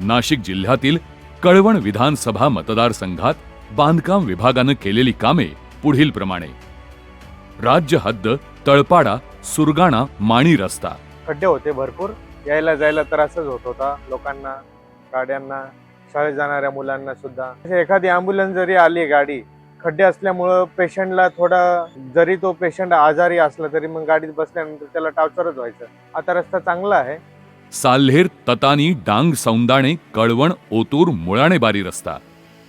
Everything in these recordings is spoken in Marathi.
नाशिक जिल्ह्यातील कळवण विधानसभा मतदारसंघात बांधकाम विभागानं केलेली कामे पुढील प्रमाणे राज्य हद्द तळपाडा सुरगाणा माणी रस्ता. खड्डे होते भरपूर. यायला जायला त्रासच होत होता. लोकांना गाड्यांना शाळेत जाणाऱ्या मुलांना सुद्धा. एखादी अँब्युलन्स जरी आली गाडी खड्डे असल्यामुळं पेशंटला थोडा जरी तो पेशंट आजारी असला तरी मग गाडीत बसल्यानंतर त्याला टावचरच व्हायचं. आता रस्ता चांगला आहे. साल्हेर ततानी डांग सौंदाणे कळवण ओतूर मुळाणेबारी रस्ता.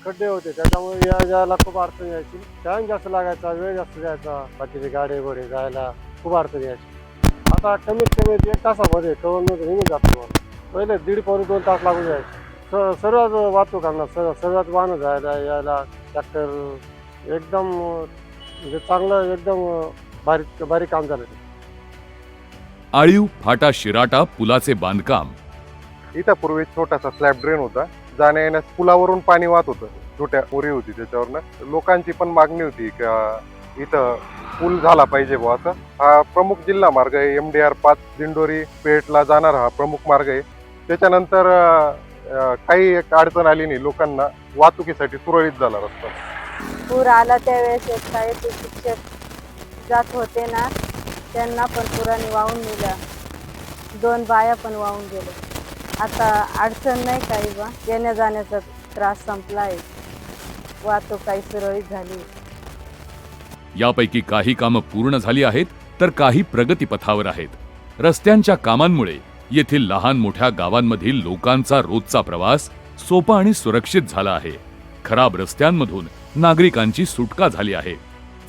खड्डे होते त्याच्यामुळे या जायला खूप अडचण यायची. टाइम जास्त लागायचा वेळ जास्त जायचा बाकीचे गाडे घोडे जायला खूप अडचण यायची. आता कमीत कमी एक तासामध्ये कळवणमध्ये निघून जातो पहिले दीड पावणे दोन तास लागून जायचे. स सर्वच वाहतूकांना सर्व सर्वात वाहनं जायला यायला ट्रॅक्टर एकदम म्हणजे चांगलं एकदम भारी भारी काम झालं ते. आळीव फाटा शिराटा पुलाचे बांधकाम. इथं पूर्वी छोटासा स्लॅब ड्रेन होता. जाण्या येण्यास पुलावरून पाणी वाहत होतं. छोट्या ओरी होती त्याच्यावरनं. लोकांची पण मागणी होती का इथं पूल झाला पाहिजे बुवा असं. हा प्रमुख जिल्हा मार्ग आहे. एम डी आर पाच दिंडोरी पेठला जाणारा हा प्रमुख मार्ग आहे. त्याच्यानंतर अं, काही एक अडचण आली नाही. लोकांना वाहतुकीसाठी सुरळीत झाला रस्ता. पूर आला त्यावेळेस एक शाळेचे शिक्षक जात होते ना. त्यांना पण पुराने वाहून नेल्या दोन बाया पण वाहून गेले आता अडचण नाही काही बा. येण्या जाण्याचा त्रास संपला आहे. वाहतूक काही सुरळीत झाली. यापैकी काही कामं पूर्ण झाली आहेत तर काही प्रगतीपथावर आहेत. रस्त्यांच्या कामांमुळे येथील लहान मोठ्या गावांमधील लोकांचा रोजचा प्रवास सोपा आणि सुरक्षित झाला आहे. खराब रस्त्यांमधून नागरिकांची सुटका झाली आहे.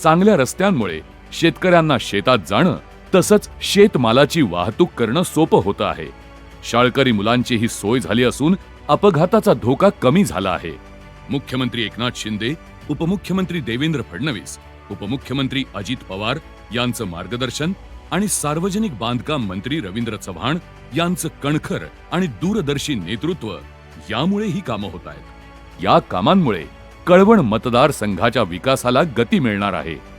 चांगल्या रस्त्यांमुळे शेतकऱ्यांना शेतात जाणं तसंच शेतमालाची वाहतूक करणं सोपं होतं आहे. शाळकरी मुलांची ही सोय झाली असून अपघाताचा धोका कमी झाला आहे. मुख्यमंत्री एकनाथ शिंदे उपमुख्यमंत्री देवेंद्र फडणवीस उपमुख्यमंत्री अजित पवार यांचं मार्गदर्शन आणि सार्वजनिक बांधकाम मंत्री रवींद्र चव्हाण यांचं कणखर आणि दूरदर्शी नेतृत्व यामुळे ही कामं होत आहेत. या कामांमुळे कळवण मतदारसंघाच्या विकासाला गती मिळणार आहे.